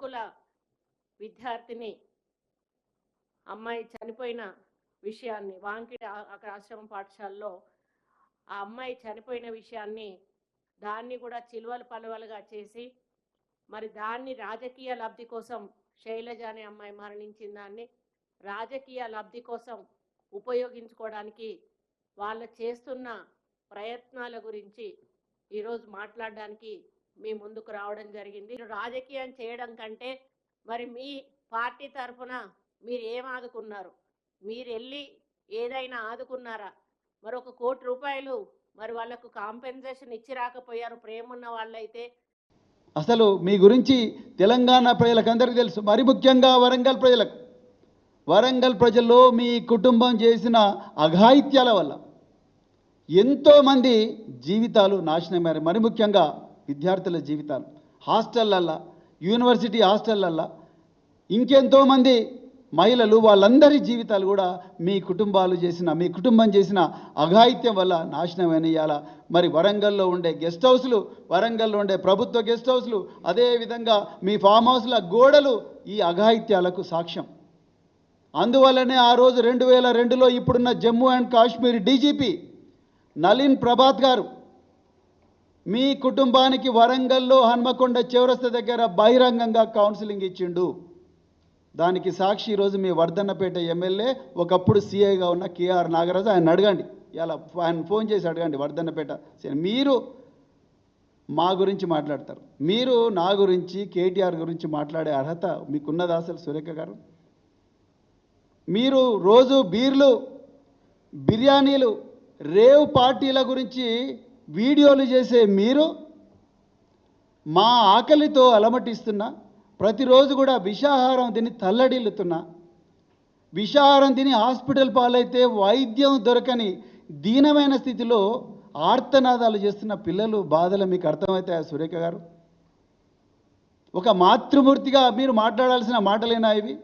గురుకుల విద్యార్థిని అమ్మాయి చనిపోయిన విషయాన్ని వాంకిడి అక్కడ ఆశ్రమ పాఠశాలలో ఆ అమ్మాయి చనిపోయిన విషయాన్ని దాన్ని కూడా చిలువలు పలువలుగా చేసి మరి దాన్ని రాజకీయ లబ్ధి కోసం శైలజ అనే అమ్మాయి మరణించిన దాన్ని రాజకీయ లబ్ధి కోసం ఉపయోగించుకోవడానికి వాళ్ళు చేస్తున్న ప్రయత్నాల గురించి ఈరోజు మాట్లాడడానికి మీ ముందుకు రావడం జరిగింది. మీరు రాజకీయం చేయడం కంటే మరి మీ పార్టీ తరఫున మీరు ఏం ఆదుకున్నారు? మీరు వెళ్ళి ఏదైనా ఆదుకున్నారా? మరి ఒక కోటి రూపాయలు మరి వాళ్ళకు కాంపెన్సేషన్ ఇచ్చి రాకపోయారు ప్రేమ ఉన్న వాళ్ళైతే? అసలు మీ గురించి తెలంగాణ ప్రజలకందరికీ తెలుసు. మరి ముఖ్యంగా వరంగల్ ప్రజలకు. వరంగల్ ప్రజల్లో మీ కుటుంబం చేసిన అఘాయిత్యాల వల్ల ఎంతోమంది జీవితాలు నాశనమయ్యారు. మరి ముఖ్యంగా విద్యార్థుల జీవితాలు. హాస్టళ్ళల్లో యూనివర్సిటీ హాస్టళ్ళల్లో ఇంకెంతోమంది మహిళలు వాళ్ళందరి జీవితాలు కూడా మీ కుటుంబాలు చేసిన మీ కుటుంబం చేసిన అఘాయిత్యం వల్ల నాశనం ఇవాళ మరి వరంగల్లో ఉండే గెస్ట్ హౌస్లు వరంగల్లో ఉండే ప్రభుత్వ గెస్ట్ హౌస్లు అదేవిధంగా మీ ఫామ్ హౌస్ల గోడలు ఈ అఘాయిత్యాలకు సాక్ష్యం. అందువల్లనే ఆ రోజు రెండు వేల రెండులో ఇప్పుడున్న జమ్మూ అండ్ కాశ్మీర్ డీజీపీ నలిన్ ప్రభాత్ గారు మీ కుటుంబానికి వరంగల్లో హన్మకొండ చివరస్త దగ్గర బహిరంగంగా కౌన్సిలింగ్ ఇచ్చిండు. దానికి సాక్షి ఈరోజు మీ వర్ధన్నపేట ఎమ్మెల్యే ఒకప్పుడు సీఐగా ఉన్న కేఆర్ నాగరాజు. ఆయన అడగండి. ఇలా ఆయన ఫోన్ చేసి అడగండి వర్ధన్నపేట మీరు మా గురించి మాట్లాడతారు. మీరు నా గురించి కేటీఆర్ గురించి మాట్లాడే అర్హత మీకున్నదా అసలు సురేఖ గారు? మీరు రోజు బీర్లు బిర్యానీలు రేవ్ పార్టీల గురించి వీడియోలు చేసే మీరు మా ఆకలితో అలమటిస్తున్నా ప్రతిరోజు కూడా విషాహారం తిని తల్లడిల్లుతున్నా విషాహారం తిని హాస్పిటల్ పాలైతే వైద్యం దొరకని దీనమైన స్థితిలో ఆర్తనాదాలు చేస్తున్న పిల్లలు బాధలు మీకు అర్థమవుతాయా సురేఖ గారు? ఒక మాతృమూర్తిగా మీరు మాట్లాడాల్సిన మాటలేనా ఇవి?